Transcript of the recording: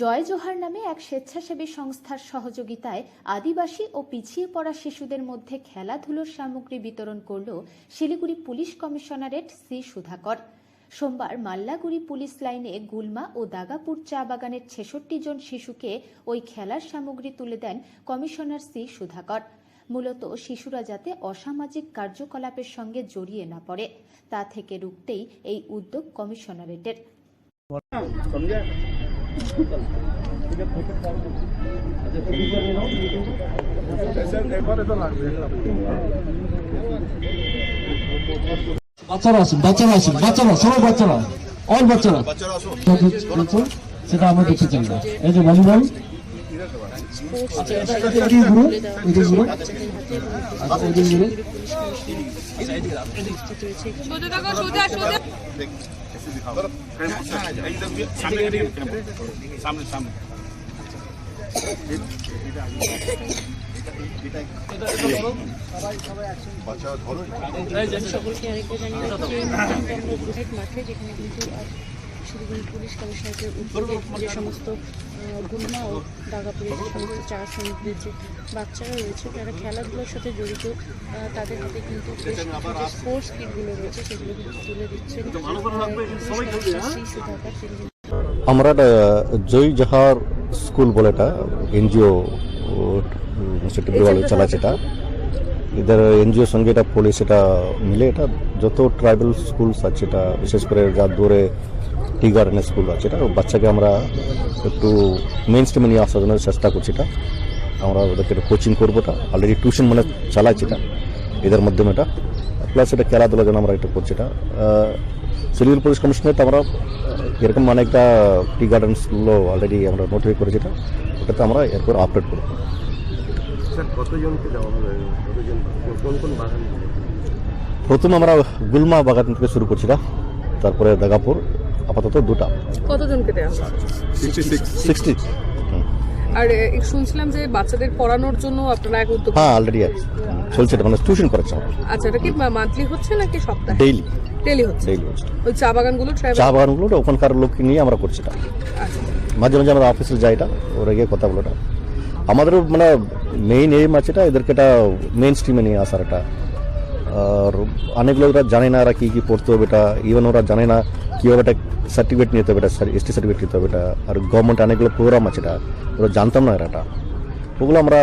জয় জোহার নামে এক স্বেচ্ছাসেবী সংস্থার সহযোগিতায় আদিবাসী ও পিছিয়ে পড়া শিশুদের মধ্যে খেলাধুলোর সামগ্রী বিতরণ করল Siliguri police commissionerate C Sudhakar. সোমবার মাল্লাগুড়ি পুলিশ লাইনে গুলমা ও দাগাপুর চা বাগানের ছেষট্টি জন শিশুকে ওই খেলার সামগ্রী তুলে দেন কমিশনার সি সুধাকর। মূলত শিশুরা যাতে অসামাজিক কার্যকলাপের সঙ্গে জড়িয়ে না পড়ে, তা থেকে রুখতেই এই উদ্যোগ কমিশনারেটের। বাচ্চারা আসুন বাচ্চারা আসুন, বাচ্চারা, সবাই বাচ্চারা অল বাচ্চারা। সেটা আমরা দেখতে চাই না এই যে ভলিবল এদিকে ঘুরো এদিকে ঘুরো আচ্ছা এদিকে ঘুরো সোজা থাকো সোজা সোজা সামনে সামনে সকলকে আরেকবার জানিয়ে মাঠে যেখানে কিন্তু শিলিগুড়ি পুলিশ কমিশনারের উদ্যোগে যে সমস্ত গুলমা ও দাগাপুরের যে সমস্ত চা শ্রমিকদের যে বাচ্চারা রয়েছে তারা খেলাধুলার সাথে জড়িত তাদের হাতে কিন্তু স্পোর্টস কিটগুলো রয়েছে সেগুলো কিন্তু তুলে দিচ্ছেন। পুলিশ কিন্তু আমরা একটা জয় জাহার স্কুল বলে এটা এনজিও সেটা চালাচ্ছে এটা। এদের এনজিওর সঙ্গে এটা পুলিশ এটা মিলে এটা যত ট্রাইবাল স্কুলস আছে এটা বিশেষ করে যা দূরে টি গার্ডেনের স্কুল আছে এটা। বাচ্চাকে আমরা একটু মেন স্ট্রিমে নিয়ে আসার জন্য চেষ্টা করছি এটা। আমরা ওদেরকে কোচিং করব এটা। অলরেডি টিউশন মানে চালাচ্ছি এটা। এদের মাধ্যমে এটা। প্লাস এটা খেলাধুলার জন্য আমরা এটা করছি এটা। আহ, শিলিগুড়ি পুলিশ কমিশনারেট আমরা এরকম মানে একটা টি গার্ডেন স্কুলও অলরেডি আমরা নোটিফাই করেছি এটা। ওটাতে আমরা এরপর আপডেট করব। স্যার কতজনকে দেওয়া হবে? কোন কোন বাগান? প্রথমে আমরা গুলমা বাগান থেকে শুরু করছি না তারপরে দাগাপুর। আপাতত দুটা। কতজনকে দেওয়া হবে সিক্সটি আর শুনছিলাম যে বাচ্চাদের পড়ানোর জন্য আপনারা এক উদ্যোগ হ্যাঁ অলরেডি চলছে এটা মানে টিউশন করাচ্ছে আচ্ছা এটা কি মান্থলি হচ্ছে নাকি সপ্তাহে? ডেইলি ডেলি হচ্ছে। ডেইলি হচ্ছে। ওই চা বাগানগুলো চা বাগানগুলো ওখানকার লোককে নিয়ে আমরা করছি এটা। আচ্ছা। মাঝে মাঝে আমরা অফিসে যাই এটা ওরা গিয়ে কথা বলে এটা। আমাদেরও মানে মেইন এইম আছে এটা এদেরকে এটা মেইন স্ট্রিমে নিয়ে আসার এটা। আর অনেক লোকরা জানে না এরা কী কী পড়তে হবে এটা ইভেন ওরা জানে না কীভাবে এটা সার্টিফিকেট নিতে হবে এটা এসটি সার্টিফিকেট নিতে হবে এটা আর গভর্নমেন্ট অনেকগুলো প্রোগ্রাম আছে, এটা ওরা জানতাম না এটা। ওগুলো আমরা